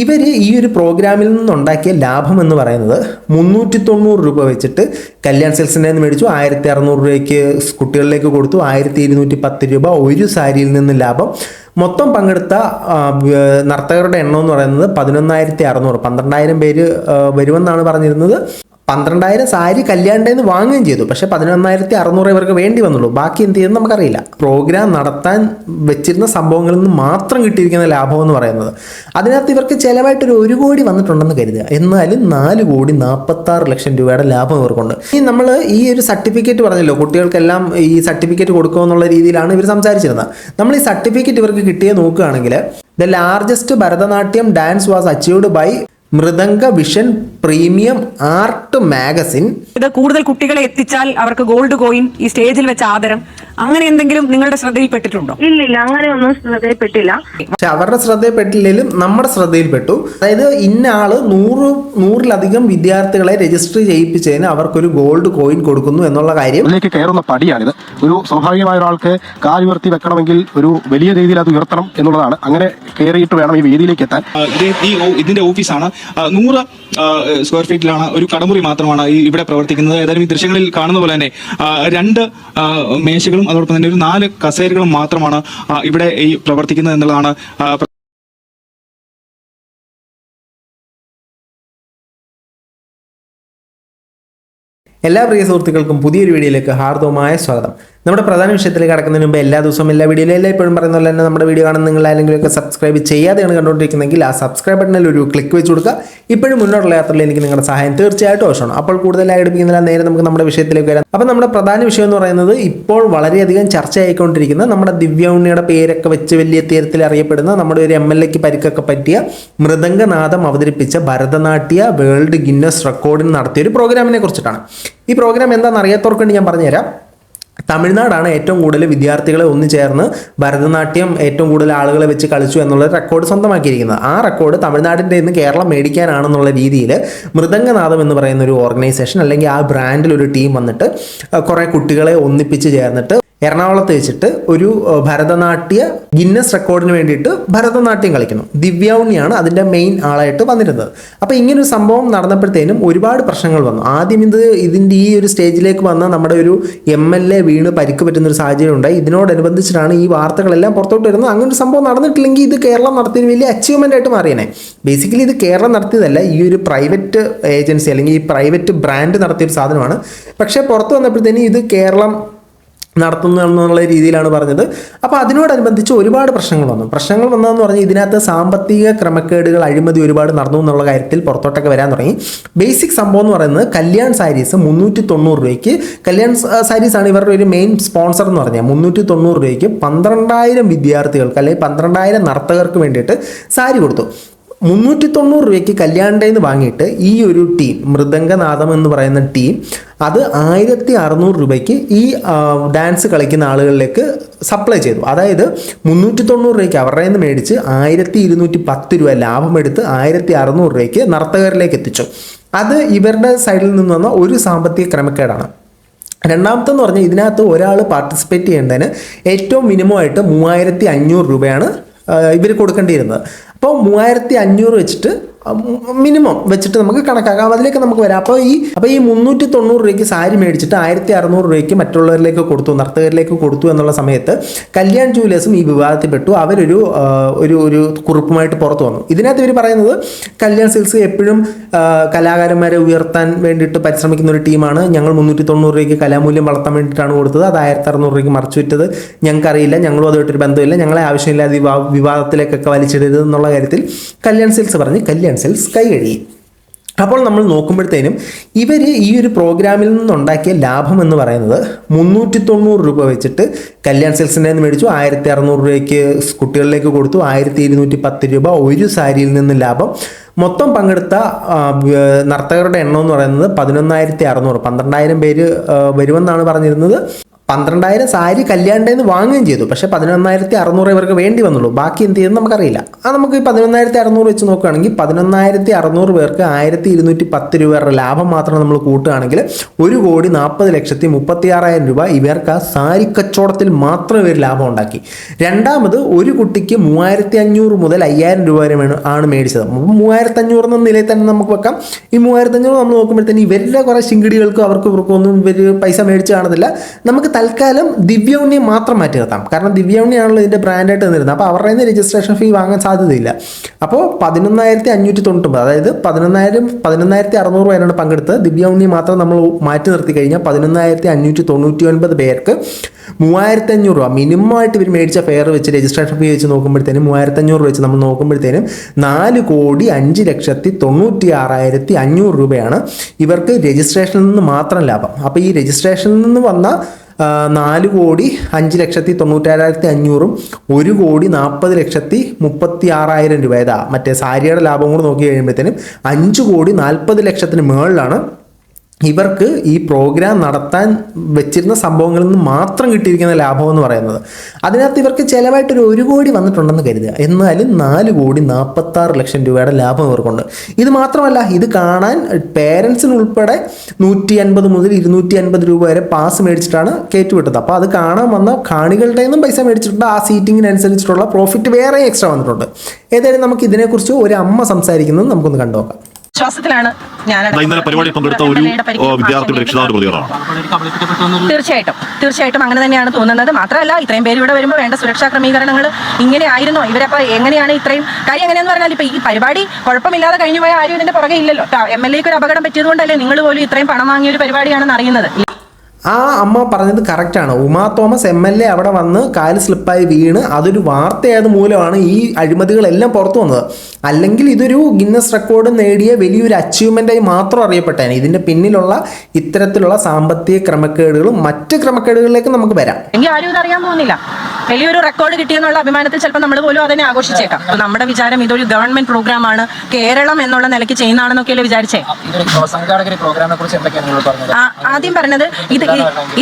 ഇവർ ഈ ഒരു പ്രോഗ്രാമിൽ നിന്നുണ്ടാക്കിയ ലാഭം എന്ന് പറയുന്നത് മുന്നൂറ്റി തൊണ്ണൂറ് രൂപ വെച്ചിട്ട് കല്യാൺ സെൽസിന്റെ നിന്ന് മേടിച്ചു. ആയിരത്തി അറുന്നൂറ് രൂപയ്ക്ക് കുട്ടികളിലേക്ക് കൊടുത്തു. ആയിരത്തി ഇരുന്നൂറ്റി പത്ത് രൂപ ഒരു സാരിയിൽ നിന്ന് ലാഭം. മൊത്തം പങ്കെടുത്ത നർത്തകരുടെ എണ്ണം എന്ന് പറയുന്നത് പതിനൊന്നായിരത്തി അറുന്നൂറ് പന്ത്രണ്ടായിരം പേര് വരുമെന്നാണ് പറഞ്ഞിരുന്നത്. പന്ത്രണ്ടായിരം സാരി കല്യാണ്ടേന്ന് വാങ്ങുകയും ചെയ്തു. പക്ഷേ പതിനൊന്നായിരത്തി അറുന്നൂറ് ഇവർക്ക് വേണ്ടി വന്നുള്ളൂ. ബാക്കി എന്ത് ചെയ്യുന്നത് നമുക്കറിയില്ല. പ്രോഗ്രാം നടത്താൻ വെച്ചിരുന്ന സംഭവങ്ങളിൽ നിന്ന് മാത്രം കിട്ടിയിരിക്കുന്ന ലാഭം എന്ന് പറയുന്നത്. അതിനകത്ത് ഇവർക്ക് ചിലവായിട്ട് ഒരു കോടി വന്നിട്ടുണ്ടെന്ന് കരുതുക. എന്നാലും നാല് കോടി നാൽപ്പത്താറ് ലക്ഷം രൂപയുടെ ലാഭം ഇവർക്കുണ്ട്. ഇനി നമ്മൾ ഈ ഒരു സർട്ടിഫിക്കറ്റ് പറഞ്ഞല്ലോ കുട്ടികൾക്കെല്ലാം ഈ സർട്ടിഫിക്കറ്റ് കൊടുക്കുമെന്നുള്ള രീതിയിലാണ് ഇവർ സംസാരിച്ചിരുന്നത്. നമ്മൾ ഈ സർട്ടിഫിക്കറ്റ് ഇവർക്ക് കിട്ടിയേ നോക്കുകയാണെങ്കിൽ the largest Bharatanatyam dance was achieved by Mridanga vision premium art magazine. ഇത് കൂടുതൽ കുട്ടികളെ എത്തിച്ചാൽ അവർക്ക് ഗോൾഡ് കോയിൻ ഈ സ്റ്റേജിൽ വെച്ച ആദരം. അങ്ങനെ എന്തെങ്കിലും നിങ്ങളുടെ ശ്രദ്ധയിൽപ്പെട്ടിട്ടുണ്ടോ? ഇല്ലില്ല അങ്ങനെയൊന്നും ശ്രദ്ധയിൽപ്പെട്ടില്ല. പക്ഷെ അവരുടെ ശ്രദ്ധയിൽപ്പെട്ടില്ലെങ്കിലും നമ്മുടെ ശ്രദ്ധയിൽപ്പെട്ടു. അതായത് ഇന്ന ആൾ നൂറ് നൂറിലധികം വിദ്യാർത്ഥികളെ രജിസ്റ്റർ ചെയ്യിപ്പിച്ചതിന് അവർക്കൊരു ഗോൾഡ് കോയിൻ കൊടുക്കുന്നു എന്നുള്ള കാര്യം. കയറുന്ന പടിയാണിത്. ഒരു സ്വാഭാവികമായ ഒരാൾക്ക് കാലുയർത്തി വെക്കണമെങ്കിൽ ഒരു വലിയ രീതിയിൽ അത് ഉയർത്തണം എന്നുള്ളതാണ്. അങ്ങനെ കയറിയിട്ട് വേണം ഈ വേദിയിലേക്ക് എത്താൻ. ഇതിന്റെ ഓഫീസാണ്. നൂറ് സ്ക്വയർ ഫീറ്റിലാണ് ഒരു കടമുറി മാത്രമാണ് ഈ ഇവിടെ പ്രവർത്തിക്കുന്നത്. ഏതായാലും ഈ ദൃശ്യങ്ങളിൽ കാണുന്ന പോലെ തന്നെ രണ്ട് മേശകളും അതോടൊപ്പം തന്നെ ഒരു നാല് കസേരകളും മാത്രമാണ് ഇവിടെ ഈ പ്രവർത്തിക്കുന്നത് എന്നുള്ളതാണ് എല്ലാ പ്രിയ സുഹൃത്തുക്കൾക്കും പുതിയൊരു വീഡിയോയിലേക്ക് ഹാർദവമായ സ്വാഗതം. നമ്മുടെ പ്രധാന വിഷയത്തിലേക്ക് കടക്കുന്നതിന് മുമ്പ് എല്ലാ ദിവസവും എല്ലാ വീഡിയോയിലും എല്ലാ ഇപ്പോഴും പറയുന്ന പോലെ തന്നെ നമ്മുടെ വീഡിയോ കാണുന്ന നിങ്ങൾ ആരെങ്കിലുമൊക്കെ സബ്സ്ക്രൈബ് ചെയ്യാതെയാണ് കണ്ടുകൊണ്ടിരിക്കുന്നതെങ്കിൽ ആ സബ്സ്ക്രൈബ് ബട്ടണിൽ ഒരു ക്ലിക്ക് വെച്ച് കൊടുക്കുക. ഇപ്പോഴും മുന്നോട്ടുള്ള യാത്രയിൽ എനിക്ക് നിങ്ങളുടെ സഹായം തീർച്ചയായിട്ടും ആവശ്യമാണ്. അപ്പോൾ കൂടുതലായി എടുപ്പിക്കുന്നില്ല നേരെ നമുക്ക് നമ്മുടെ വിഷയത്തിലേക്ക് വരാം. അപ്പോൾ നമ്മുടെ പ്രധാന വിഷയം എന്ന് പറയുന്നത് ഇപ്പോൾ വളരെയധികം ചർച്ചയായിക്കൊണ്ടിരിക്കുന്ന നമ്മുടെ ദിവ്യഉണ്ണിയുടെ പേരൊക്കെ വെച്ച് വലിയ തീരത്തിൽ അറിയപ്പെടുന്ന നമ്മുടെ ഒരു എം എൽ എക്ക് പരിക്കൊക്കെ പറ്റിയ മൃദംഗനാഥം അവതരിപ്പിച്ച ഭരതനാട്യ വേൾഡ് ഗിന്നസ് റെക്കോർഡിന് നടത്തിയ ഒരു പ്രോഗ്രാമിനെ കുറിച്ചിട്ടാണ്. ഈ പ്രോഗ്രാം എന്താണെന്ന് അറിയാത്തവർക്ക് വേണ്ടി ഞാൻ പറഞ്ഞുതരാം. തമിഴ്നാടാണ് ഏറ്റവും കൂടുതൽ വിദ്യാർത്ഥികളെ ഒന്നു ചേർന്ന് ഭരതനാട്യം ഏറ്റവും കൂടുതൽ ആളുകളെ വെച്ച് കളിച്ചു എന്നുള്ള റെക്കോർഡ് സ്വന്തമാക്കിയിരിക്കുന്നത്. ആ റെക്കോർഡ് തമിഴ്നാടിന്റെ നിന്ന് കേരളം മേടിക്കാനാണെന്നുള്ള രീതിയിൽ മൃദംഗനാഥം എന്ന് പറയുന്ന ഒരു ഓർഗനൈസേഷൻ അല്ലെങ്കിൽ ആ ബ്രാൻഡിൽ ഒരു ടീം വന്നിട്ട് കുറേ കുട്ടികളെ ഒന്നിപ്പിച്ച് ചേർന്നിട്ട് എറണാകുളത്ത് വെച്ചിട്ട് ഒരു ഭരതനാട്യ ഗിന്നസ് റെക്കോർഡിന് വേണ്ടിയിട്ട് ഭരതനാട്യം കളിക്കുന്നു. ദിവ്യൗണിയാണ് അതിന്റെ മെയിൻ ആളായിട്ട് വന്നിരുന്നത്. അപ്പോൾ ഒരു സംഭവം നടന്നപ്പോഴത്തേനും ഒരുപാട് പ്രശ്നങ്ങൾ വന്നു. ആദ്യം ഇത് ഇതിന്റെ ഈ ഒരു സ്റ്റേജിലേക്ക് വന്ന നമ്മുടെ ഒരു എം എൽ എ വീണ് പരിക്ക് പറ്റുന്ന ഒരു സാഹചര്യം ഉണ്ടായി. ഇതിനോടനുബന്ധിച്ചിട്ടാണ് ഈ വാർത്തകളെല്ലാം പുറത്തോട്ട് വരുന്നത്. അങ്ങനെ ഒരു സംഭവം നടന്നിട്ടില്ലെങ്കിൽ ഇത് കേരളം നടത്തിയതിന് വലിയ അച്ചീവ്മെന്റ് ആയിട്ട് മാറിയനെ. ബേസിക്കലി ഇത് കേരളം നടത്തിയതല്ല ഈ ഒരു പ്രൈവറ്റ് ഏജൻസി അല്ലെങ്കിൽ ഈ പ്രൈവറ്റ് ബ്രാൻഡ് നടത്തിയൊരു സാധനമാണ്. പക്ഷേ പുറത്ത് വന്നപ്പോഴത്തേനും ഇത് കേരളം നടത്തുന്നു എന്നുള്ള രീതിയിലാണ് പറഞ്ഞത്. അപ്പോൾ അതിനോടനുബന്ധിച്ച് ഒരുപാട് പ്രശ്നങ്ങൾ വന്നു. പ്രശ്നങ്ങൾ വന്നതെന്ന് പറഞ്ഞാൽ ഇതിനകത്ത് സാമ്പത്തിക ക്രമക്കേടുകൾ അഴിമതി ഒരുപാട് നടന്നു എന്നുള്ള കാര്യത്തിൽ പുറത്തോട്ടൊക്കെ വരാൻ തുടങ്ങി. ബേസിക് സംഭവം എന്ന് പറയുന്നത് കല്യാൺ സാരീസ് മുന്നൂറ്റി തൊണ്ണൂറ് രൂപയ്ക്ക് കല്യാൺ സാരീസ് ആണ് ഇവരുടെ ഒരു മെയിൻ സ്പോൺസർ എന്ന് പറഞ്ഞാൽ മുന്നൂറ്റി തൊണ്ണൂറ് രൂപയ്ക്ക് പന്ത്രണ്ടായിരം വിദ്യാർത്ഥികൾക്ക് അല്ലെങ്കിൽ പന്ത്രണ്ടായിരം നർത്തകർക്ക് വേണ്ടിയിട്ട് സാരി കൊടുത്തു. മുന്നൂറ്റി തൊണ്ണൂറ് രൂപയ്ക്ക് കല്യാണ്ടയിൽ നിന്ന് വാങ്ങിയിട്ട് ഈ ഒരു ടീം മൃദംഗനാഥം എന്ന് പറയുന്ന ടീം അത് ആയിരത്തി അറുന്നൂറ് രൂപയ്ക്ക് ഈ ഡാൻസ് കളിക്കുന്ന ആളുകളിലേക്ക് സപ്ലൈ ചെയ്തു. അതായത് മുന്നൂറ്റി തൊണ്ണൂറ് രൂപയ്ക്ക് അവരുടെ നിന്ന് മേടിച്ച് ആയിരത്തി ഇരുന്നൂറ്റി പത്ത് രൂപ ലാഭമെടുത്ത് ആയിരത്തി അറുന്നൂറ് രൂപയ്ക്ക് നർത്തകരിലേക്ക് എത്തിച്ചു. അത് ഇവരുടെ സൈഡിൽ നിന്ന് വന്ന ഒരു സാമ്പത്തിക ക്രമക്കേടാണ്. രണ്ടാമത്തെന്ന് പറഞ്ഞാൽ ഇതിനകത്ത് ഒരാൾ പാർട്ടിസിപ്പേറ്റ് ചെയ്യേണ്ടതിന് ഏറ്റവും മിനിമം ആയിട്ട് മൂവായിരത്തി അഞ്ഞൂറ് രൂപയാണ് ഇവർ കൊടുക്കേണ്ടിയിരുന്നത്. അപ്പോൾ മൂവായിരത്തി അഞ്ഞൂറ് വെച്ചിട്ട് മിനിമം വെച്ചിട്ട് നമുക്ക് കണക്കാക്കാം. അതിലേക്ക് നമുക്ക് വരാം. അപ്പോൾ ഈ അപ്പോൾ ഈ മുന്നൂറ്റി തൊണ്ണൂറ് രൂപയ്ക്ക് സാരി മേടിച്ചിട്ട് ആയിരത്തി അറുന്നൂറ് രൂപയ്ക്ക് മറ്റുള്ളവരിലേക്ക് കൊടുത്തു നർത്തകരിലേക്ക് കൊടുത്തു എന്നുള്ള സമയത്ത് കല്യാൺ ജൂലേഴ്സും ഈ വിവാദത്തിൽപ്പെട്ടു അവരൊരു ഒരു ഒരു കുറിപ്പുമായിട്ട് പുറത്തു വന്നു. ഇതിനകത്ത് ഇവർ പറയുന്നത് കല്യാൺ സിൽസ് എപ്പോഴും കലാകാരന്മാരെ ഉയർത്താൻ വേണ്ടിയിട്ട് പരിശ്രമിക്കുന്ന ഒരു ടീമാണ്. ഞങ്ങൾ മുന്നൂറ്റി തൊണ്ണൂറ് രൂപയ്ക്ക് കലാമൂല്യം വളർത്താൻ വേണ്ടിയിട്ടാണ് കൊടുത്തത്. അത് ആയിരത്തി അറുന്നൂറ് രൂപയ്ക്ക് മറച്ചു വിറ്റത്. ഞങ്ങൾക്കറിയില്ല. ഞങ്ങളും അതുമായിട്ടൊരു ബന്ധമില്ല. ഞങ്ങളെ ആവശ്യമില്ലാതെ വിവാ വിവാദത്തിലേക്കൊക്കെ വലിച്ചിടരുത് എന്നുള്ള കാര്യത്തിൽ കല്യാൺ സിൽസ് പറഞ്ഞ്. കല്യാൺ സിൽസ് കൈ കഴുകി അപ്പോൾ നമ്മൾ നോക്കുമ്പോഴത്തേനും ഇവർ ഈ ഒരു പ്രോഗ്രാമിൽ നിന്നുണ്ടാക്കിയ ലാഭം എന്ന് പറയുന്നത് മുന്നൂറ്റി തൊണ്ണൂറ് രൂപ വെച്ചിട്ട് കല്യാൺ സെൽസിന്റെ നിന്ന് മേടിച്ചു. ആയിരത്തി അറുന്നൂറ് രൂപയ്ക്ക് കുട്ടികളിലേക്ക് കൊടുത്തു. ആയിരത്തി ഇരുന്നൂറ്റി പത്ത് രൂപ ഒരു സാരിയിൽ നിന്ന് ലാഭം. മൊത്തം പങ്കെടുത്ത നർത്തകരുടെ എണ്ണം എന്ന് പറയുന്നത് പതിനൊന്നായിരത്തി അറുന്നൂറ് പന്ത്രണ്ടായിരം പേര് വരുമെന്നാണ് പറഞ്ഞിരുന്നത്. പന്ത്രണ്ടായിരം സാരി കല്യാണ്ടേന്ന് വാങ്ങുകയും ചെയ്തു. പക്ഷേ പതിനൊന്നായിരത്തി അറുന്നൂറ് ഇവർക്ക് വേണ്ടി വന്നുള്ളൂ. ബാക്കി എന്ത് ചെയ്യുന്നത് നമുക്കറിയില്ല. ആ നമുക്ക് ഈ പതിനൊന്നായിരത്തി അറുന്നൂറ് വെച്ച് നോക്കുകയാണെങ്കിൽ പതിനൊന്നായിരത്തി അറുന്നൂറ് പേർക്ക് ആയിരത്തി ഇരുന്നൂറ്റി പത്ത് രൂപയുടെ ലാഭം മാത്രം നമ്മൾ കൂട്ടുകയാണെങ്കിൽ ഒരു കോടി നാൽപ്പത് ലക്ഷത്തി മുപ്പത്തി ആറായിരം രൂപ ഇവർക്ക് ആ സാരി കച്ചവടത്തിൽ മാത്രം ഇവർ ലാഭം ഉണ്ടാക്കി. രണ്ടാമത് ഒരു കുട്ടിക്ക് മൂവായിരത്തി അഞ്ഞൂറ് മുതൽ അയ്യായിരം രൂപ വരെ ആണ് മേടിച്ചത്. മൂവായിരത്തി അഞ്ഞൂറ് എന്ന നിലയിൽ തന്നെ നമുക്ക് വെക്കാം. ഈ മൂവായിരത്തി അഞ്ഞൂറ് നമ്മൾ നോക്കുമ്പോഴത്തേന് ഇവരുടെ കുറേ ശിങ്കിടികൾക്കും അവർക്കും ഇവർക്കൊന്നും ഇവർ പൈസ മേടിച്ച് കാണത്തില്ല. നമുക്ക് തൽക്കാലം ദിവ്യൗണ്യെ മാത്രം മാറ്റി നിർത്താം. കാരണം ദിവ്യൗണ്യാണല്ലോ ഇതിന്റെ ബ്രാൻഡായിട്ട് നിന്നിരുന്നത് അപ്പോൾ അവരുടെ നിന്ന് രജിസ്ട്രേഷൻ ഫീ വാങ്ങാൻ സാധ്യതയില്ല. അപ്പോൾ പതിനൊന്നായിരത്തി അഞ്ഞൂറ്റി തൊണ്ണൂറ്റൊമ്പത് അതായത് പതിനൊന്നായിരം പതിനൊന്നായിരത്തി അറുന്നൂറ് പേരാണ് പങ്കെടുത്ത് ദിവ്യൗണ്ണി മാത്രം നമ്മൾ മാറ്റി നിർത്തി കഴിഞ്ഞാൽ പതിനൊന്നായിരത്തി അഞ്ഞൂറ്റി തൊണ്ണൂറ്റി ഒൻപത് പേർക്ക് മൂവായിരത്തി അഞ്ഞൂറ് രൂപ മിനിമം ആയിട്ട് ഇവർ മേടിച്ച ഫെയർ വെച്ച് രജിസ്ട്രേഷൻ ഫീ വെച്ച് നോക്കുമ്പോഴത്തേനും മൂവായിരത്തി അഞ്ഞൂറ് വെച്ച് നമ്മൾ നോക്കുമ്പോഴത്തേനും നാല് കോടി അഞ്ച് ലക്ഷത്തി തൊണ്ണൂറ്റി ആറായിരത്തി അഞ്ഞൂറ് രൂപയാണ് ഇവർക്ക് രജിസ്ട്രേഷനിൽ നിന്ന് മാത്രം ലാഭം. അപ്പോൾ ഈ രജിസ്ട്രേഷനിൽ നിന്ന് വന്ന നാല് കോടി അഞ്ച് ലക്ഷത്തി തൊണ്ണൂറ്റാറായിരത്തി അഞ്ഞൂറും ഒരു കോടി നാൽപ്പത് ലക്ഷത്തി മുപ്പത്തി ആറായിരം രൂപ. ഏതാ മറ്റേ സാരിയുടെ ലാഭം കൂടെ നോക്കി കഴിയുമ്പോഴത്തേനും അഞ്ച് കോടി നാൽപ്പത് ലക്ഷത്തിന് മുകളിലാണ് ഇവർക്ക് ഈ പ്രോഗ്രാം നടത്താൻ വെച്ചിരുന്ന സംഭവങ്ങളിൽ നിന്ന് മാത്രം കിട്ടിയിരിക്കുന്ന ലാഭം എന്ന് പറയുന്നത്. അതിനകത്ത് ഇവർക്ക് ചിലവായിട്ടൊരു ഒരു കോടി വന്നിട്ടുണ്ടെന്ന് കരുതുക. എന്നാലും നാല് കോടി നാൽപ്പത്താറ് ലക്ഷം രൂപയുടെ ലാഭം ഇവർക്കുണ്ട്. ഇത് മാത്രമല്ല ഇത് കാണാൻ പേരൻസിനുൾപ്പെടെ നൂറ്റി അൻപത് മുതൽ ഇരുന്നൂറ്റി അൻപത് രൂപ വരെ പാസ് മേടിച്ചിട്ടാണ് കയറ്റുവിട്ടത്. അപ്പോൾ അത് കാണാൻ വന്ന കാണികളുടെ നിന്നും പൈസ മേടിച്ചിട്ടുണ്ട്. ആ സീറ്റിങ്ങിനനുസരിച്ചിട്ടുള്ള പ്രോഫിറ്റ് വേറെ എക്സ്ട്രാ വന്നിട്ടുണ്ട്. ഏതായാലും നമുക്ക് ഇതിനെക്കുറിച്ച് ഒരു അമ്മ സംസാരിക്കുന്നത് നമുക്കൊന്ന് കണ്ടുനോക്കാം. വിശ്വാസത്തിലാണ് ഞാൻ ഇന്നലെ പരിപാടി പങ്കെടുത്ത ഒരു ഓ, വിദ്യാർത്ഥിയുടെ രക്ഷിതാവിന്റെ പ്രതികരണമാണ് തീർച്ചയായിട്ടും. തീർച്ചയായിട്ടും അങ്ങനെ തന്നെയാണ് തോന്നുന്നത്. മാത്രമല്ല ഇത്രയും പേര് ഇവിടെ വരുമ്പോൾ വേണ്ട സുരക്ഷാ ക്രമീകരണങ്ങൾ ഇങ്ങനെ ആയിരുന്നോ. ഇവരപ്പോ എങ്ങനെയാണ് ഇത്രയും കാര്യം എങ്ങനെയെന്ന് പറഞ്ഞാൽ ഇപ്പൊ ഈ പരിപാടി കുഴപ്പമില്ലാതെ കഴിഞ്ഞു പോയ ആരും ഇതിന്റെ പുറകെ ഇല്ലല്ലോ. എം എൽ എക്ക് ഒരു അപകടം പറ്റിയതുകൊണ്ടല്ലേ നിങ്ങൾ പോലും ഇത്രയും പണം വാങ്ങിയ ഒരു പരിപാടിയാണെന്ന് അറിയുന്നത്. ആ അമ്മ പറഞ്ഞത് കറക്റ്റാണ് Uma Thomas M L A അവിടെ വന്ന് കാൽ സ്ലിപ്പായി വീണ്. അതൊരു വാർത്തയായത് മൂലമാണ് ഈ അഴിമതികളെല്ലാം പുറത്തു വന്നത്. അല്ലെങ്കിൽ ഇതൊരു ഗിന്നസ് റെക്കോർഡ് നേടിയ വലിയൊരു അച്ചീവ്മെന്റായി മാത്രം അറിയപ്പെട്ടേനെ. ഇതിന്റെ പിന്നിലുള്ള ഇത്തരത്തിലുള്ള സാമ്പത്തിക ക്രമക്കേടുകളും മറ്റ് ക്രമക്കേടുകളിലേക്കും നമുക്ക് വരാം. എനിക്ക് ആരും ഇത് അറിയാൻ പോകുന്നില്ല വലിയൊരു റെക്കോർഡ് കിട്ടിയെന്നുള്ള അഭിമാനത്തിൽ ചിലപ്പോൾ നമ്മൾ പോലും അതിനെ ആഘോഷിച്ചേക്കാം. അപ്പൊ നമ്മുടെ വിചാരം ഇതൊരു ഗവൺമെന്റ് പ്രോഗ്രാം ആണ്. കേരളം എന്നുള്ള നിലയ്ക്ക് ചെയ്യുന്നതാണെന്നൊക്കെയല്ലേ വിചാരിച്ചേ? ആദ്യം പറഞ്ഞത് ഇത്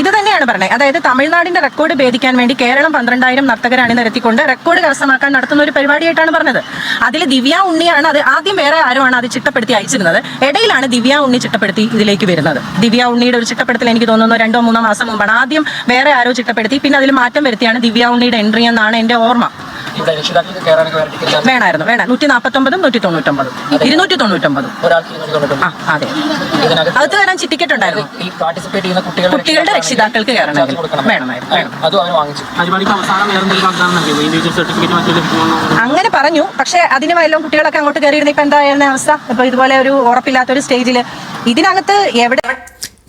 ഇത് തന്നെയാണ് പറഞ്ഞത്. അതായത് തമിഴ്നാടിന്റെ റെക്കോർഡ് ഭേദിക്കാൻ വേണ്ടി കേരളം പന്ത്രണ്ടായിരം നർത്തകരെ അണിനിരത്തിക്കൊണ്ട് റെക്കോർഡ് കരസ്ഥമാക്കാൻ നടത്തുന്ന ഒരു പരിപാടിയായിട്ടാണ് പറഞ്ഞത്. അതിൽ ദിവ്യ ഉണ്ണിയാണ് അത് ആദ്യം വേറെ ആരുമാണ് അത് ചിട്ടപ്പെടുത്തി അയച്ചിരുന്നത്. ഇടയിലാണ് ദിവ്യ ഉണ്ണി ചിട്ടപ്പെടുത്തി ഇതിലേക്ക് വരുന്നത്. ദിവ്യ ഉണ്ണിയുടെ ഒരു ചിട്ടപ്പെടുത്തൽ എനിക്ക് തോന്നുന്നു രണ്ടോ മൂന്നോ മാസം മുമ്പാണ്. ആദ്യം വേറെ ആരോ ചിട്ടപ്പെടുത്തി പിന്നെ അതിൽ മാറ്റം വരുത്തിയാണ് ദിവ്യ ഉണ്ണിയുടെ എൻട്രി എന്നാണ് എന്റെ ഓർമ്മ. വേണമായിരുന്നു വേണം നൂറ്റി നാൽപ്പത്തൊമ്പതും നൂറ്റി തൊണ്ണൂറ്റൊമ്പതും ഇരുന്നൂറ്റി തൊണ്ണൂറ്റൊമ്പതും. ആ അതെ. ഇതിനകത്ത് അകത്ത് കയറാൻ ടിക്കറ്റ് ഉണ്ടായിരുന്നു. ഈ പാർട്ടിസിപ്പേറ്റ് ചെയ്യുന്ന കുട്ടികളുടെ രക്ഷിതാക്കൾക്ക് കയറണമെങ്കിൽ വേണമായിരുന്നു അതും അങ്ങനെ പറഞ്ഞു. പക്ഷെ അതിന് വല്ലതും കുട്ടികളൊക്കെ അങ്ങോട്ട് കയറിയിരുന്ന ഇപ്പൊ എന്തായിരുന്ന അവസ്ഥ? ഇപ്പൊ ഇതുപോലെ ഒരു ഉറപ്പില്ലാത്ത ഒരു സ്റ്റേജിൽ ഇതിനകത്ത് എവിടെ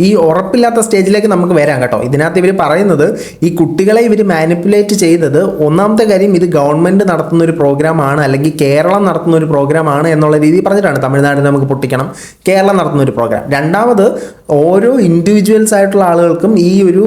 ഈ ഉറപ്പില്ലാത്ത സ്റ്റേജിലേക്ക് നമുക്ക് വരാം കേട്ടോ. ഇതിനകത്ത് ഇവർ പറയുന്നത് ഈ കുട്ടികളെ ഇവർ മാനിപ്പുലേറ്റ് ചെയ്തത് ഒന്നാമത്തെ കാര്യം ഇത് ഗവൺമെന്റ് നടത്തുന്ന ഒരു പ്രോഗ്രാം ആണ് അല്ലെങ്കിൽ കേരളം നടത്തുന്ന ഒരു പ്രോഗ്രാം ആണ് എന്നുള്ള രീതി പറഞ്ഞിട്ടാണ് തമിഴ്നാടിനെ നമുക്ക് പൊട്ടിക്കണം. കേരളം നടത്തുന്ന ഒരു പ്രോഗ്രാം രണ്ടാമത് ഓരോ ഇൻഡിവിജ്വൽസ് ആയിട്ടുള്ള ആളുകൾക്കും ഈ ഒരു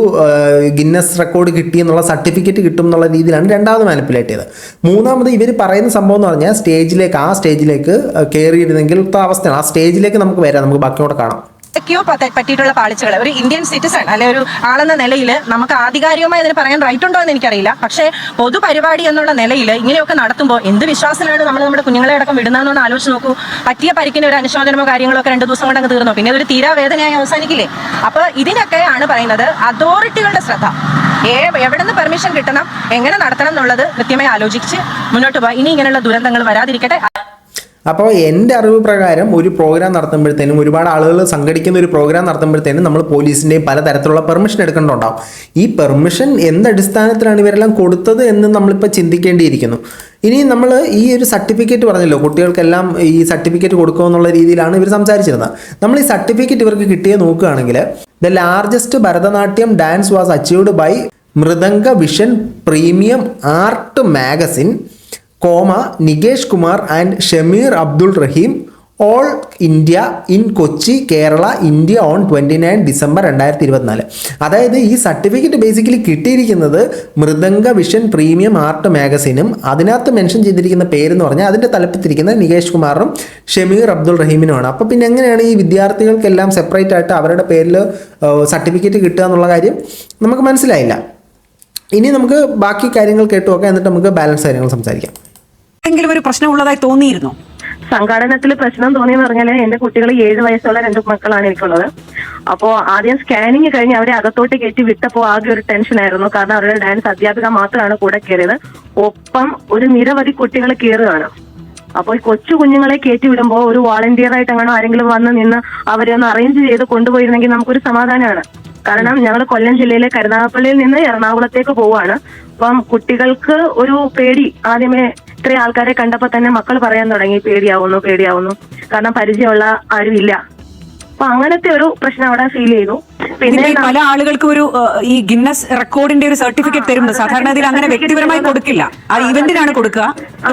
ഗിന്നസ് റെക്കോർഡ് കിട്ടി എന്നുള്ള സർട്ടിഫിക്കറ്റ് കിട്ടും എന്നുള്ള രീതിയിലാണ് രണ്ടാമത് മാനിപ്പുലേറ്റ് ചെയ്തത്. മൂന്നാമത് ഇവർ പറയുന്ന സംഭവം എന്ന് പറഞ്ഞാൽ സ്റ്റേജിലേക്ക് ആ സ്റ്റേജിലേക്ക് കയറിയിരുന്നെങ്കിൽ അവസ്ഥയാണ് ആ സ്റ്റേജിലേക്ക് നമുക്ക് വരാം. നമുക്ക് ബാക്കിയോടെ കാണാം. എന്തൊക്കെയോ പറ്റിയിട്ടുള്ള പാളിച്ചകൾ ഒരു ഇന്ത്യൻ സിറ്റിസൺ അല്ലെ ഒരു ആളെന്ന നിലയിൽ നമുക്ക് ആധികാരികമായി അതിന് പറയാൻ റൈറ്റ് ഉണ്ടോ എന്ന് എനിക്കറിയില്ല. പക്ഷേ പൊതുപരിപാടി എന്നുള്ള നിലയിൽ ഇങ്ങനെയൊക്കെ നടത്തുമ്പോൾ എന്ത് വിശ്വാസത്തിലാണ് നമ്മൾ നമ്മുടെ കുഞ്ഞുങ്ങളെ അടക്കം വിടുന്നതെന്നൊന്ന് ആലോചിച്ച് നോക്കൂ. പറ്റിയ പരിക്കിന് ഒരു അനുശോചനമോ കാര്യങ്ങളോ ഒക്കെ രണ്ട് ദിവസം കൊണ്ടങ്ങ് തീർന്നു? പിന്നെ ഒരു തീരാവേദനയായി അവസാനിക്കില്ലേ? അപ്പൊ ഇതിനൊക്കെയാണ് പറയുന്നത് അതോറിറ്റികളുടെ ശ്രദ്ധ. എവിടെ നിന്ന് പെർമിഷൻ കിട്ടണം? എങ്ങനെ നടത്തണം എന്നുള്ളത് കൃത്യമായി ആലോചിച്ച് മുന്നോട്ട് പോകാം ഇനി ഇങ്ങനെയുള്ള ദുരന്തങ്ങൾ വരാതിരിക്കട്ടെ. അപ്പോൾ എന്റെ അറിവ് പ്രകാരം ഒരു പ്രോഗ്രാം നടത്തുമ്പോഴത്തേനും ഒരുപാട് ആളുകൾ സംഘടിക്കുന്ന ഒരു പ്രോഗ്രാം നടത്തുമ്പോഴത്തേനും നമ്മൾ പോലീസിന്റെയും പലതരത്തിലുള്ള പെർമിഷൻ എടുക്കേണ്ടതുണ്ടാവും. ഈ പെർമിഷൻ എന്തടിസ്ഥാനത്തിലാണ് ഇവരെല്ലാം കൊടുത്തത് എന്ന് നമ്മളിപ്പോൾ ചിന്തിക്കേണ്ടിയിരിക്കുന്നു. ഇനി നമ്മൾ ഈ ഒരു സർട്ടിഫിക്കറ്റ് പറഞ്ഞല്ലോ കുട്ടികൾക്കെല്ലാം ഈ സർട്ടിഫിക്കറ്റ് കൊടുക്കുമെന്നുള്ള രീതിയിലാണ് ഇവർ സംസാരിച്ചിരുന്നത്. നമ്മൾ ഈ സർട്ടിഫിക്കറ്റ് ഇവർക്ക് കിട്ടിയത് നോക്കുകയാണെങ്കിൽ the largest Bharatanatyam dance was achieved by Mridanga vision premium art magazine comma Nikesh Kumar and Shameer Abdul Rahim all India in Kochi Kerala India on twenty nine December രണ്ടായിരത്തി ഇരുപത്തിനാല് അതായത് ഈ സർട്ടിഫിക്കറ്റ് ബേസിക്കലി കിട്ടിയിരിക്കുന്നത് Mridanga vision premium art മാഗസീനും അതിനകത്ത് mention ചെയ്തിരിക്കുന്ന പേരെന്ന് പറഞ്ഞാൽ അതിന്റെ തലപ്പത്തിരിക്കുന്ന നികേഷ് കുമാറിനും ഷമീർ അബ്ദുൾ റഹീമിനുമാണ്. അപ്പോൾ പിന്നെ എങ്ങനെയാണ് ഈ വിദ്യാർത്ഥികൾക്കെല്ലാം സെപ്പറേറ്റ് ആയിട്ട് അവരുടെ പേരിൽ സർട്ടിഫിക്കറ്റ് കിട്ടുക എന്നുള്ള കാര്യം നമുക്ക് മനസ്സിലായില്ല. ഇനി നമുക്ക് ബാക്കി കാര്യങ്ങൾ കേട്ടു നോക്കാം എന്നിട്ട് നമുക്ക് ബാലൻസ് കാര്യങ്ങൾ സംസാരിക്കാം. എന്തെങ്കിലും ഒരു പ്രശ്നമുള്ളതായി തോന്നിയിരുന്നോ? സംഘാടനത്തിൽ പ്രശ്നം തോന്നിയെന്ന് പറഞ്ഞാൽ എന്റെ കുട്ടികൾ ഏഴ് വയസ്സുള്ള രണ്ട് മക്കളാണ് എനിക്കുള്ളത്. അപ്പോ ആദ്യം സ്കാനിങ് കഴിഞ്ഞ് അവരെ അകത്തോട്ട് കയറ്റി വിട്ടപ്പോ ആകെ ഒരു ടെൻഷൻ ആയിരുന്നു. കാരണം അവരുടെ ഡാൻസ് അധ്യാപിക മാത്രമാണ് കൂടെ കയറിയത്. ഒപ്പം ഒരു നിരവധി കുട്ടികൾ കയറുകയാണ്. അപ്പോൾ കൊച്ചു കുഞ്ഞുങ്ങളെ കയറ്റി വിടുമ്പോൾ ഒരു വോളണ്ടിയർ ആയിട്ട് അങ്ങനെ ആരെങ്കിലും വന്ന് നിന്ന് അവരെ ഒന്ന് അറേഞ്ച് ചെയ്ത് കൊണ്ടുപോയിരുന്നെങ്കിൽ നമുക്കൊരു സമാധാനമാണ്. കാരണം ഞങ്ങൾ കൊല്ലം ജില്ലയിലെ കരുനാഗപ്പള്ളിയിൽ നിന്ന് എറണാകുളത്തേക്ക് പോവാണ് അപ്പം കുട്ടികൾക്ക് ഒരു പേടി ആദ്യമേ ഇത്രയും ആൾക്കാരെ കണ്ടപ്പോ തന്നെ മക്കൾ പറയാൻ തുടങ്ങി പേടിയാവുന്നു പേടിയാവുന്നു. കാരണം പരിചയമുള്ള ആരുമില്ല. അപ്പൊ അങ്ങനത്തെ ഒരു പ്രശ്നം അവിടെ ഫീൽ ചെയ്തു. പിന്നെ പല ആളുകൾക്കും ഒരു ഈ ഗിന്നസ് റെക്കോർഡിന്റെ ഒരു സർട്ടിഫിക്കറ്റ് തരുന്നത് സാധാരണ ഇതിൽ അങ്ങനെ വ്യക്തിപരമായി കൊടുക്കില്ല. ആ ഇവന്റിനാണ് കൊടുക്കുക.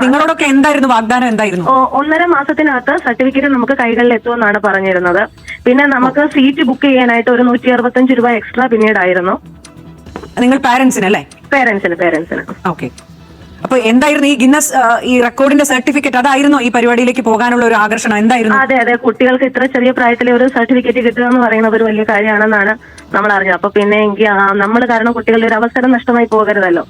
നിങ്ങളോടൊക്കെ എന്തായിരുന്നു വാഗ്ദാനം എന്തായിരുന്നു? ഒന്നര മാസത്തിനകത്ത് സർട്ടിഫിക്കറ്റ് നമുക്ക് കൈകളിൽ എത്തുമെന്നാണ് പറഞ്ഞിരുന്നത്. പിന്നെ നമുക്ക് സീറ്റ് ബുക്ക് ചെയ്യാനായിട്ട് ഒരു നൂറ്റി അറുപത്തഞ്ച് രൂപ എക്സ്ട്രാ പിന്നീടായിരുന്നു. നിങ്ങൾ പാരന്റ്സിനല്ലേ പേരൻസിന് പേരൻസിന് ഓക്കെ അപ്പൊ എന്തായിരുന്നു ഈ ഗിന്നസ് ഈ റെക്കോർഡിന്റെ സർട്ടിഫിക്കറ്റ് അതായിരുന്നു ഈ പരിപാടിയിലേക്ക് പോകാനുള്ള ഒരു ആകർഷണം? എന്തായിരുന്നു? അതെ അതെ. കുട്ടികൾക്ക് ഇത്ര ചെറിയ പ്രായത്തിലെ ഒരു സർട്ടിഫിക്കറ്റ് കിട്ടുക എന്ന് പറയുന്നത് ഒരു വലിയ കാര്യമാണെന്നാണ് നമ്മൾ അറിഞ്ഞത് അപ്പൊ പിന്നെ എങ്കിൽ നമ്മൾ കാരണം കുട്ടികളുടെ ഒരു അവസരം നഷ്ടമായി പോകരുതല്ലോ.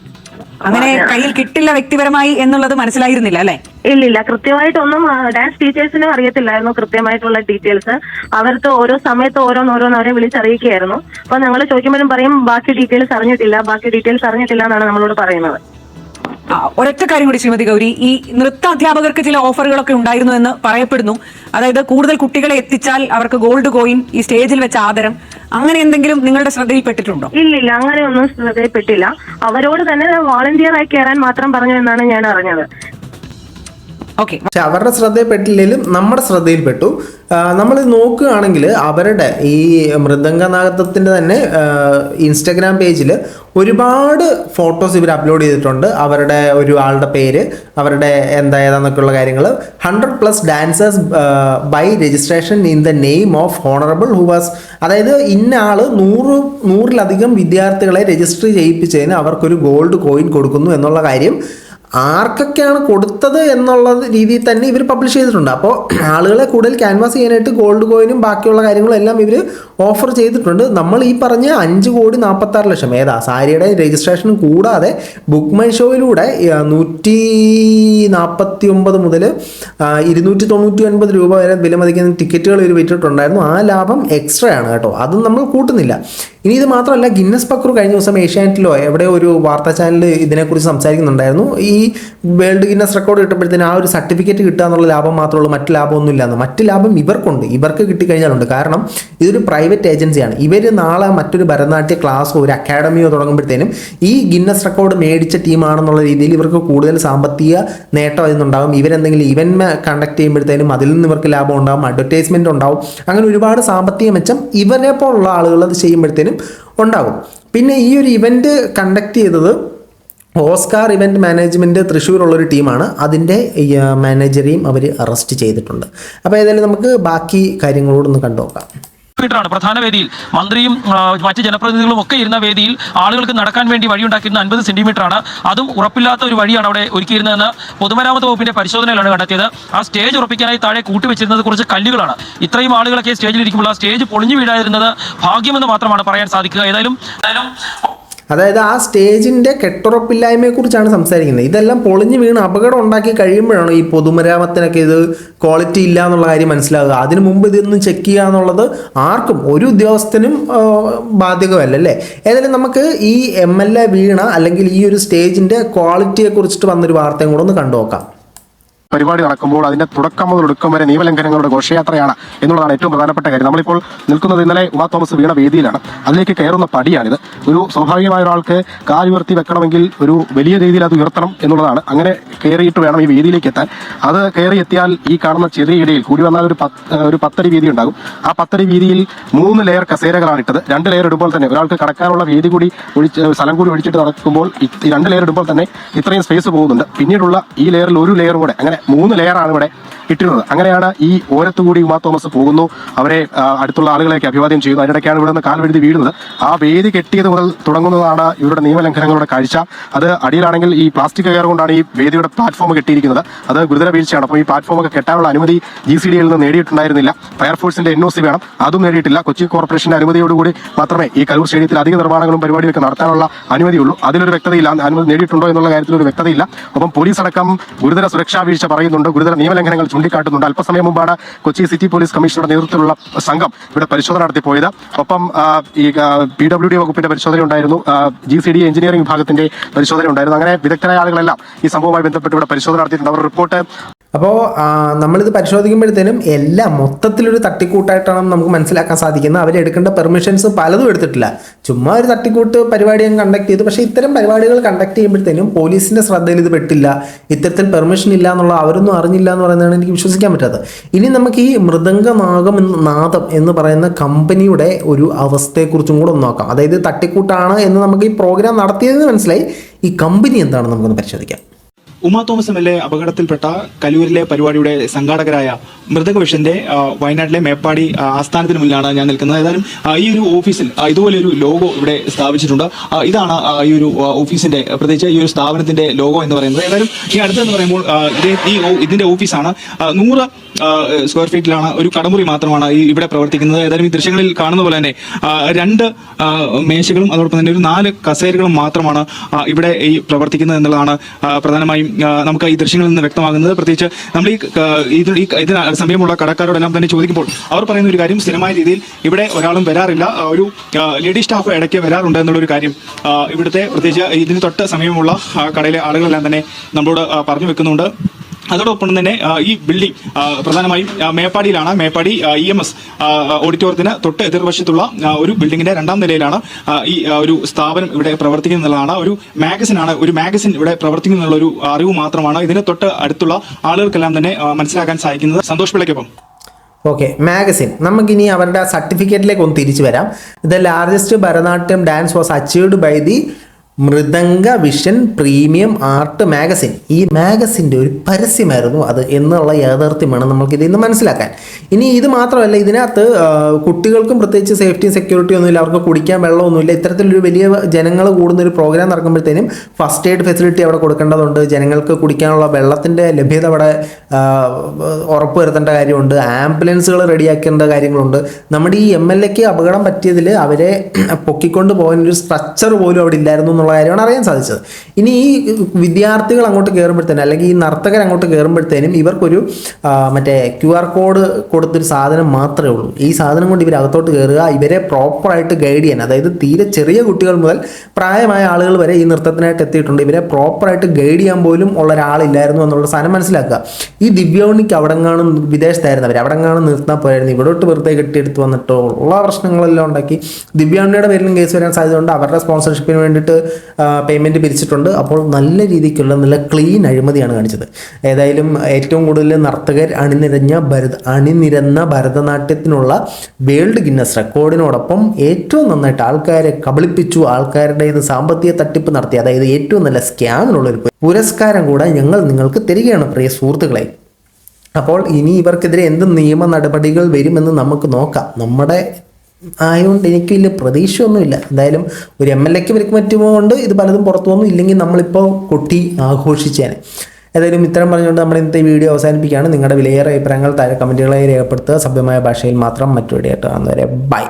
അങ്ങനെ കയ്യിൽ കിട്ടില്ല വ്യക്തിപരമായി എന്നുള്ളത് മനസ്സിലായിരുന്നില്ല അല്ലെ? ഇല്ലില്ല. കൃത്യമായിട്ടൊന്നും ഡാൻസ് ടീച്ചേഴ്സിനും അറിയത്തില്ലായിരുന്നു കൃത്യമായിട്ടുള്ള ഡീറ്റെയിൽസ്. അവർക്ക് ഓരോ സമയത്ത് ഓരോന്നോരോന്ന് അവരെ വിളിച്ചറിയിക്കുകയായിരുന്നു. അപ്പൊ ഞങ്ങൾ ചോദിക്കുമ്പോഴും പറയും ബാക്കി ഡീറ്റെയിൽസ് അറിഞ്ഞിട്ടില്ല ബാക്കി ഡീറ്റെയിൽസ് അറിഞ്ഞിട്ടില്ല എന്നാണ് നമ്മളോട് പറയുന്നത്. ഒരൊറ്റ കാര്യം കൂടി ശ്രീമതി ഗൗരി ഈ നൃത്ത അധ്യാപകർക്ക് ചില ഓഫറുകളൊക്കെ ഉണ്ടായിരുന്നു എന്ന് പറയപ്പെടുന്നു. അതായത് കൂടുതൽ കുട്ടികളെ എത്തിച്ചാൽ അവർക്ക് ഗോൾഡ് കോയിൻ ഈ സ്റ്റേജിൽ വെച്ച ആദരം അങ്ങനെ എന്തെങ്കിലും നിങ്ങളുടെ ശ്രദ്ധയിൽപ്പെട്ടിട്ടുണ്ടോ? ഇല്ലില്ല അങ്ങനെയൊന്നും ശ്രദ്ധയിൽപ്പെട്ടില്ല. അവരോട് തന്നെ വോളണ്ടിയർ ആയി കയറാൻ മാത്രം പറഞ്ഞു എന്നാണ് ഞാൻ അറിഞ്ഞത്. ഓക്കെ പക്ഷെ അവരുടെ ശ്രദ്ധയിൽപ്പെട്ടില്ലെങ്കിലും നമ്മുടെ ശ്രദ്ധയിൽപ്പെട്ടു. നമ്മൾ നോക്കുകയാണെങ്കിൽ അവരുടെ ഈ മൃദംഗനാഗത്വത്തിന്റെ തന്നെ ഇൻസ്റ്റഗ്രാം പേജിൽ ഒരുപാട് ഫോട്ടോസ് ഇവർ അപ്ലോഡ് ചെയ്തിട്ടുണ്ട്. അവരുടെ ഒരു ആളുടെ പേര് അവരുടെ എന്താ ഏതാന്നൊക്കെയുള്ള കാര്യങ്ങൾ. Hundred plus dancers by registration in the name of honourable who was അതായത് ഇന്ന ആൾ നൂറ് നൂറിലധികം വിദ്യാർത്ഥികളെ രജിസ്റ്റർ ചെയ്യിപ്പിച്ചതിന് അവർക്കൊരു ഗോൾഡ് കോയിൻ കൊടുക്കുന്നു എന്നുള്ള കാര്യം ആർക്കൊക്കെയാണ് കൊടുത്തത് എന്നുള്ള രീതിയിൽ തന്നെ ഇവർ പബ്ലിഷ് ചെയ്തിട്ടുണ്ട്. അപ്പോൾ ആളുകളെ കൂടുതൽ ക്യാൻവാസ് ചെയ്യാനായിട്ട് ഗോൾഡ് കോയിനും ബാക്കിയുള്ള കാര്യങ്ങളും എല്ലാം ഇവർ ഓഫർ ചെയ്തിട്ടുണ്ട്. നമ്മൾ ഈ പറഞ്ഞ അഞ്ച് കോടി നാൽപ്പത്താറ് ലക്ഷം ഏതാ സാരിയുടെ രജിസ്ട്രേഷൻ കൂടാതെ ബുക്ക് മൈ ഷോയിലൂടെ നൂറ്റി നാൽപ്പത്തി ഒമ്പത് മുതൽ ഇരുന്നൂറ്റി തൊണ്ണൂറ്റി ഒൻപത് രൂപ വരെ വിലമതിക്കുന്ന ടിക്കറ്റുകൾ ഇവർ വിറ്റിട്ടുണ്ടായിരുന്നു. ആ ലാഭം എക്സ്ട്രാ ആണ് കേട്ടോ. അതും നമ്മൾ കൂട്ടുന്നില്ല. ഇനി ഇത് മാത്രമല്ല ഗിന്നസ് പക്രു കഴിഞ്ഞ ദിവസം ഏഷ്യാനെറ്റിലോ എവിടെ ഒരു വാർത്താ ചാനൽ ഇതിനെക്കുറിച്ച് സംസാരിക്കുന്നുണ്ടായിരുന്നു. ഈ വേൾഡ് ഗിന്നസ് റെക്കോർഡ് കിട്ടുമ്പോഴത്തേന് ആ ഒരു സർട്ടിഫിക്കറ്റ് കിട്ടുക എന്നുള്ള ലാഭം മാത്രമേ ഉള്ളൂ മറ്റ് ലാഭമൊന്നും ഇല്ലാന്ന് മറ്റ് ലാഭം ഇവർക്കുണ്ട് ഇവർക്ക് കിട്ടിക്കഴിഞ്ഞാലുണ്ട്. കാരണം ഇതൊരു പ്രൈവറ്റ് ഏജൻസിയാണ്. ഇവർ നാളെ മറ്റൊരു ഭരതനാട്യ ക്ലാസ്സോ ഒരു അക്കാഡമിയോ തുടങ്ങുമ്പോഴത്തേനും ഈ ഗിന്നസ് റെക്കോർഡ് മേടിച്ച ടീമാണെന്നുള്ള രീതിയിൽ ഇവർക്ക് കൂടുതൽ സാമ്പത്തിക നേട്ടം അതിൽ നിന്നുണ്ടാകും ഇവരെന്തെങ്കിലും ഇവന്റ് കണ്ടക്ട് ചെയ്യുമ്പോഴത്തേനും അതിൽ നിന്ന് ഇവർക്ക് ലാഭം ഉണ്ടാകും അഡ്വർടൈസ്മെന്റ് ഉണ്ടാവും. അങ്ങനെ ഒരുപാട് സാമ്പത്തിക മെച്ചം ഇവരെ പോലുള്ള ആളുകൾ അത് ചെയ്യുമ്പോഴത്തേനും ഉണ്ടാകും. പിന്നെ ഈ ഒരു ഇവന്റ് കണ്ടക്ട് ചെയ്തത് ഓസ്കാർ ഇവന്റ് മാനേജ്മെന്റ് തൃശ്ശൂരുള്ളൊരു ടീമാണ്. അതിന്റെ മാനേജറെയും അവർ അറസ്റ്റ് ചെയ്തിട്ടുണ്ട്. അപ്പോൾ ഏതായാലും നമുക്ക് ബാക്കി കാര്യങ്ങളോടൊന്ന് കണ്ടു നോക്കാം മീറ്ററാണ് പ്രധാന വേദിയിൽ മന്ത്രിയും മറ്റ് ജനപ്രതിനിധികളും ഒക്കെ ഇരുന്ന വേദിയിൽ ആളുകൾക്ക് നടക്കാൻ വേണ്ടി വഴിയുണ്ടാക്കിയിരുന്ന അൻപത് ആണ് അതും ഉറപ്പില്ലാത്ത ഒരു വഴിയാണ് അവിടെ ഒരുക്കിയിരുന്നതെന്ന് പൊതുമരാമത്ത് വകുപ്പിന്റെ പരിശോധനയിലാണ് കണ്ടെത്തിയത്. ആ സ്റ്റേജ് ഉറപ്പിക്കാനായി താഴെ കൂട്ടിവെച്ചിരുന്നത് കുറച്ച് കല്ലുകളാണ്. ഇത്രയും ആളുകളൊക്കെ സ്റ്റേജിൽ ഇരിക്കുമ്പോൾ ആ സ്റ്റേജ് പൊളിഞ്ഞു വീഴാതിരുന്നത് ഭാഗ്യമെന്ന് മാത്രമാണ് പറയാൻ സാധിക്കുക. ഏതായാലും അതായത് ആ സ്റ്റേജിന്റെ കെട്ടുറപ്പില്ലായ്മയെക്കുറിച്ചാണ് സംസാരിക്കുന്നത്. ഇതെല്ലാം പൊളിഞ്ഞു വീണ് അപകടം ഉണ്ടാക്കി കഴിയുമ്പോഴാണ് ഈ പൊതുമരാമത്തിനൊക്കെ ഇത് ക്വാളിറ്റി ഇല്ല എന്നുള്ള കാര്യം മനസ്സിലാകുക അതിനു മുമ്പ് ഇതൊന്നും ചെക്ക് ചെയ്യുക എന്നുള്ളത് ആർക്കും ഒരു ഉദ്യോഗസ്ഥനും ബാധകമല്ല അല്ലേ? ഏതായാലും നമുക്ക് ഈ എം എൽ എ വീണ അല്ലെങ്കിൽ ഈ ഒരു സ്റ്റേജിന്റെ ക്വാളിറ്റിയെക്കുറിച്ചിട്ട് വന്നൊരു വാർത്തയും കൂടെ ഒന്ന് കണ്ടു നോക്കാം പരിപാടി നടക്കുമ്പോൾ അതിന്റെ തുടക്കം മുതൽ ഒടുക്കം വരെ നിയമലംഘനങ്ങളുടെ ഘോഷയാത്രയാണ് എന്നുള്ളതാണ് ഏറ്റവും പ്രധാനപ്പെട്ട കാര്യം. നമ്മളിപ്പോൾ നിൽക്കുന്നത് ഇന്നലെ ഉമാ തോമസ് വീണ വേദിയിലാണ്. അതിലേക്ക് കയറുന്ന പടിയാണിത്. ഒരു സ്വാഭാവികമായ ഒരാൾക്ക് കാലുയർത്തി വെക്കണമെങ്കിൽ ഒരു വലിയ രീതിയിൽ അത് ഉയർത്തണം എന്നുള്ളതാണ്. അങ്ങനെ കയറിയിട്ട് വേണം ഈ വേദിയിലേക്ക് എത്താൻ. അത് കയറി എത്തിയാൽ ഈ കാണുന്ന ചെറിയ ഇടയിൽ കൂടി വന്നാൽ ഒരു ഒരു പത്തടി വീതി ഉണ്ടാകും. ആ പത്തടി വീതിയിൽ മൂന്ന് ലെയർ കസേരകളാണ് ഇട്ടത്. രണ്ട് ലെയർ ഇടുമ്പോൾ തന്നെ ഒരാൾക്ക് കടക്കാനുള്ള വേദി കൂടി ഒഴിച്ച് സ്ഥലം കൂടി ഒഴിച്ചിട്ട് നടക്കുമ്പോൾ രണ്ട് ലെയർ ഇടുമ്പോൾ തന്നെ ഇത്രയും സ്പേസ് പോകുന്നുണ്ട്. പിന്നീടുള്ള ഈ ലെയറിൽ ഒരു ലെയർ കൂടെ അങ്ങനെ മൂന്ന് ലെയറാണ് ഇവിടെ ഇട്ടിരുന്നത്. അങ്ങനെയാണ് ഈ ഓരത്തുകൂടി ഉമാ തോമസ് പോകുന്നു. അവരെ അടുത്തുള്ള ആളുകളെയൊക്കെ അഭിവാദ്യം ചെയ്യുന്നു. അതിനിടയ്ക്കാണ് ഇവിടെ നിന്ന് കാൽവെഴുതി വീഴുന്നത്. ആ വേദി കെട്ടിയത് മുതൽ തുടങ്ങുന്നതാണ് ഇവരുടെ നിയമലംഘനങ്ങളുടെ കാഴ്ച. അത് അടിയിലാണെങ്കിൽ ഈ പ്ലാസ്റ്റിക് കയർ കൊണ്ടാണ് ഈ വേദിയുടെ പ്ലാറ്റ്ഫോം കെട്ടിയിരിക്കുന്നത്. അത് ഗുരുതര വീഴ്ചയാണ്. അപ്പോൾ ഈ പ്ലാറ്റ്ഫോം ഒക്കെ കെട്ടാനുള്ള അനുമതി ജി സി ഡിയിൽ നിന്ന് നേടിയിട്ടുണ്ടായിരുന്നില്ല. ഫയർഫോഴ്സിന്റെ എൻ ഒ സി വേണം. അതും നേടിയിട്ടില്ല. കൊച്ചി കോർപ്പറേഷന്റെ അനുമതിയോടുകൂടി മാത്രമേ ഈ കലൂർ സ്റ്റേഡിയത്തിൽ അധിക നിർമ്മാണങ്ങളും പരിപാടിയൊക്കെ നടത്താനുള്ള അനുമതിയുള്ളൂ. അതിലൊരു വ്യക്തതയില്ല. അനുമതി നേടിയിട്ടുണ്ടോ എന്നുള്ള കാര്യത്തിൽ ഒരു വ്യക്തതയില്ല. ഒപ്പം പോലീസ് അടക്കം ഗുരുതര സുരക്ഷാ വീഴ്ച പറയുന്നുണ്ട്. ഗുരുതര നിയമലംഘനങ്ങൾ ചൂണ്ടിക്കാട്ടുന്നുണ്ട്. അല്പസമയം മുമ്പാണ് കൊച്ചി സിറ്റി പോലീസ് കമ്മീഷണറുടെ നേതൃത്വത്തിലുള്ള സംഘം ഇവിടെ പരിശോധന നടത്തി പോയത് ഒപ്പം ഈ പി ഡബ്ല്യു ഡി വകുപ്പിന്റെ പരിശോധന ഉണ്ടായിരുന്നു ജി സി ഡി എഞ്ചിനീയറിംഗ് വിഭാഗത്തിന്റെ പരിശോധന ഉണ്ടായിരുന്നു അങ്ങനെ വിദഗ്ധരായ ആളുകളെല്ലാം ഈ സംഭവവുമായി ബന്ധപ്പെട്ട് ഇവിടെ പരിശോധന നടത്തിയിട്ടുണ്ട്. അവർ റിപ്പോർട്ട് അപ്പോൾ നമ്മളിത് പരിശോധിക്കുമ്പോഴത്തേനും എല്ലാം മൊത്തത്തിലൊരു തട്ടിക്കൂട്ടായിട്ടാണ് നമുക്ക് മനസ്സിലാക്കാൻ സാധിക്കുന്നത്. അവരെടുക്കേണ്ട പെർമിഷൻസ് പലതും എടുത്തിട്ടില്ല. ചുമ്മാ ഒരു തട്ടിക്കൂട്ട് പരിപാടി അങ്ങ് കണ്ടക്ട് ചെയ്തു. പക്ഷേ ഇത്തരം പരിപാടികൾ കണ്ടക്ട് ചെയ്യുമ്പോഴത്തേനും പോലീസിന്റെ ശ്രദ്ധയിൽ ഇത് പെട്ടില്ല. ഇത്തരത്തിൽ പെർമിഷൻ ഇല്ല എന്നുള്ള അവരൊന്നും അറിഞ്ഞില്ല എന്ന് പറയുന്നതാണ് എനിക്ക് വിശ്വസിക്കാൻ പറ്റാത്തത്. ഇനി നമുക്ക് ഈ മൃദംഗനാഗം എന്ന് നാദം എന്ന് പറയുന്ന കമ്പനിയുടെ ഒരു അവസ്ഥയെക്കുറിച്ചും കൂടെ ഒന്ന് നോക്കാം. അതായത് തട്ടിക്കൂട്ടാണ് എന്ന് നമുക്ക് ഈ പ്രോഗ്രാം നടത്തിയതെന്ന് മനസ്സിലായി. ഈ കമ്പനി എന്താണെന്ന് നമുക്കൊന്ന് പരിശോധിക്കാം. Uma Thomas M L A അപകടത്തിൽപ്പെട്ട കലൂരിലെ പരിപാടിയുടെ സംഘാടകരായ മൃതകവിഷന്റെ വയനാട്ടിലെ മേപ്പാടി ആസ്ഥാനത്തിന് മുന്നിലാണ് ഞാൻ നിൽക്കുന്നത്. ഏതായാലും ഈ ഒരു ഓഫീസിൽ ഇതുപോലെ ഒരു ലോഗോ ഇവിടെ സ്ഥാപിച്ചിട്ടുണ്ട്. ഇതാണ് ഈ ഒരു ഓഫീസിന്റെ പ്രത്യേകിച്ച് ഈ ഒരു സ്ഥാപനത്തിന്റെ ലോഗോ എന്ന് പറയുന്നത്. ഏതായാലും ഈ അടുത്തെന്ന് പറയുമ്പോൾ ഈ ഇതിന്റെ ഓഫീസാണ്. നൂറ് സ്ക്വയർ ഫീറ്റിലാണ് ഒരു കടമുറി മാത്രമാണ് ഈ ഇവിടെ പ്രവർത്തിക്കുന്നത്. ഏതായാലും ഈ ദൃശ്യങ്ങളിൽ കാണുന്ന പോലെ തന്നെ രണ്ട് മേശകളും അതോടൊപ്പം തന്നെ ഒരു നാല് കസേരകളും മാത്രമാണ് ഇവിടെ ഈ പ്രവർത്തിക്കുന്നത് എന്നുള്ളതാണ് പ്രധാനമായും നമുക്ക് ഈ ദൃശ്യങ്ങളിൽ നിന്ന് വ്യക്തമാകുന്നത് പ്രത്യേകിച്ച് നമ്മൾ ഈ ഇത് ഈ ഇതിന് സമയമുള്ള കടക്കാരോടെല്ലാം തന്നെ ചോദിക്കുമ്പോൾ അവർ പറയുന്ന ഒരു കാര്യം സ്ഥിരമായ രീതിയിൽ ഇവിടെ ഒരാളും വരാറില്ല. ഒരു ലേഡി സ്റ്റാഫ് ഇടയ്ക്ക് വരാറുണ്ട് എന്നുള്ളൊരു കാര്യം ഇവിടുത്തെ പ്രത്യേകിച്ച് ഇതിന് തൊട്ട് സമയമുള്ള കടയിലെ ആളുകളെല്ലാം തന്നെ നമ്മളോട് പറഞ്ഞു വെക്കുന്നുണ്ട്. അതോടൊപ്പം തന്നെ ഈ ബിൽഡിംഗ് പ്രധാനമായും മേപ്പാടിയിലാണ്. മേപ്പാടി ഇ എം എസ് ഓഡിറ്റോറിയത്തിന് തൊട്ട് എതിർവശത്തുള്ള ഒരു ബിൽഡിങ്ങിന്റെ രണ്ടാം നിലയിലാണ് ഈ ഒരു സ്ഥാപനം ഇവിടെ പ്രവർത്തിക്കുന്നതാണ് ഒരു മാഗസിനാണ് ഒരു മാഗസിൻ ഇവിടെ പ്രവർത്തിക്കുന്നുള്ള ഒരു അറിവ് മാത്രമാണ് ഇതിന് തൊട്ട് അടുത്തുള്ള ആളുകൾക്കെല്ലാം തന്നെ മനസ്സിലാക്കാൻ സാധിക്കുന്നത്. സന്തോഷ് പിള്ളയ്ക്കൊപ്പം. ഓക്കെ മാഗസിൻ നമുക്കിനി അവരുടെ സർട്ടിഫിക്കറ്റിലേക്ക് ഒന്ന് തിരിച്ചു വരാം. The largest Bharatanatyam dance was achieved by the Mridanga vision premium art magazine. ഈ മാഗസിന്റെ ഒരു പരസ്യമായിരുന്നു അത് എന്നുള്ള യാഥാർത്ഥ്യമാണ് നമ്മൾക്ക് ഇതിൽ നിന്ന് മനസ്സിലാക്കാൻ. ഇനി ഇത് മാത്രമല്ല ഇതിനകത്ത് കുട്ടികൾക്കും പ്രത്യേകിച്ച് സേഫ്റ്റിയും സെക്യൂരിറ്റി ഒന്നുമില്ല അവർക്ക് കുടിക്കാൻ വെള്ളമൊന്നുമില്ല ഇത്തരത്തിലൊരു വലിയ ജനങ്ങൾ കൂടുന്ന ഒരു പ്രോഗ്രാം നടക്കുമ്പോഴത്തേനും ഫസ്റ്റ് എയ്ഡ് ഫെസിലിറ്റി അവിടെ കൊടുക്കേണ്ടതുണ്ട്. ജനങ്ങൾക്ക് കുടിക്കാനുള്ള വെള്ളത്തിന്റെ ലഭ്യത അവിടെ ഉറപ്പ് വരുത്തേണ്ട കാര്യമുണ്ട്. ആംബുലൻസുകൾ റെഡിയാക്കേണ്ട കാര്യങ്ങളുണ്ട്. നമ്മുടെ ഈ എം എൽ എക്ക് അപകടം പറ്റിയതിൽ അവരെ പൊക്കിക്കൊണ്ട് ഒരു സ്ട്രക്ചർ പോലും അവിടെ ഇല്ലായിരുന്നു എന്നുള്ള കാര്യമാണ് അറിയാൻ സാധിച്ചത്. ഇനി ഈ വിദ്യാർത്ഥികൾ അങ്ങോട്ട് കയറുമ്പോഴത്തേനും അല്ലെങ്കിൽ ഈ നർത്തകർ അങ്ങോട്ട് കയറുമ്പോഴത്തേനും ഇവർക്കൊരു മറ്റേ ക്യു ആർ കോഡ് കൊടുത്തൊരു സാധനം മാത്രമേ ഉള്ളൂ. ഈ സാധനം കൊണ്ട് ഇവർ അകത്തോട്ട് കയറുക ഇവരെ പ്രോപ്പറായിട്ട് ഗൈഡ് ചെയ്യാൻ അതായത് തീരെ ചെറിയ കുട്ടികൾ മുതൽ പ്രായമായ ആളുകൾ വരെ ഈ നൃത്തത്തിനായിട്ട് എത്തിയിട്ടുണ്ട്. ഇവരെ പ്രോപ്പറായിട്ട് ഗൈഡ് ചെയ്യാൻ പോലും ഉള്ള ഒരാളില്ലായിരുന്നു എന്നുള്ള സാധനം മനസ്സിലാക്കുക. ഈ ദിവ്യോണിക്ക് അവിടെ കാണും വിദേശത്തായിരുന്നു അവർ അവിടെ കാണും നിർത്താൻ പോയായിരുന്നു. ഇവിടോട്ട് വെറുതെ കെട്ടിയെടുത്ത് വന്നിട്ടോ ഉള്ള പ്രശ്നങ്ങളെല്ലാം ഉണ്ടാക്കി. ദിവ്യാണിയുടെ പേരിലും കേസ് വരാൻ സാധ്യതയുണ്ട് അവരുടെ സ്പോൺസർഷിപ്പിന് വേണ്ടിയിട്ട് പേയ്മെന്റ് പിരിച്ചിട്ടുണ്ട്. അപ്പോൾ നല്ല രീതിക്കുള്ള നല്ല ക്ലീൻ അഴിമതിയാണ് കാണിച്ചത്. ഏതായാലും ഏറ്റവും കൂടുതൽ നർത്തകർ അണിനിരഞ്ഞ ഭരത അണിനിരന്ന ഭരതനാട്യത്തിനുള്ള വേൾഡ് ഗിന്നസ് റെക്കോർഡിനോടൊപ്പം ഏറ്റവും നന്നായിട്ട് ആൾക്കാരെ കബളിപ്പിച്ചു ആൾക്കാരുടെ ഇത് സാമ്പത്തിക തട്ടിപ്പ് നടത്തി അതായത് ഏറ്റവും നല്ല സ്കാമിനുള്ളൊരു പുരസ്കാരം കൂടെ ഞങ്ങൾ നിങ്ങൾക്ക് തരികയാണ് പ്രിയ സുഹൃത്തുക്കളെ. അപ്പോൾ ഇനി ഇവർക്കെതിരെ എന്ത് നിയമ നടപടികൾ വരുമെന്ന് നമുക്ക് നോക്കാം. നമ്മുടെ ആയതുകൊണ്ട് എനിക്ക് വലിയ പ്രതീക്ഷയൊന്നുമില്ല. എന്തായാലും ഒരു എം എൽ എക്ക് ഇവർക്ക് പറ്റുമോണ്ട് ഇത് പലതും പുറത്തു വന്നു. ഇല്ലെങ്കിൽ നമ്മളിപ്പോൾ കൊട്ടി ആഘോഷിച്ചേനെ. ഏതായാലും ഇത്തരം പറഞ്ഞുകൊണ്ട് നമ്മൾ ഇന്നത്തെ വീഡിയോ അവസാനിപ്പിക്കുകയാണ്. നിങ്ങളുടെ വിലയേറെ അഭിപ്രായങ്ങൾ താഴെ കമന്റുകളായി രേഖപ്പെടുത്തുക. സഭ്യമായ ഭാഷയിൽ മാത്രം മറ്റു വീഡിയോ ആയിട്ട് കാണുന്നവരെ ബൈ.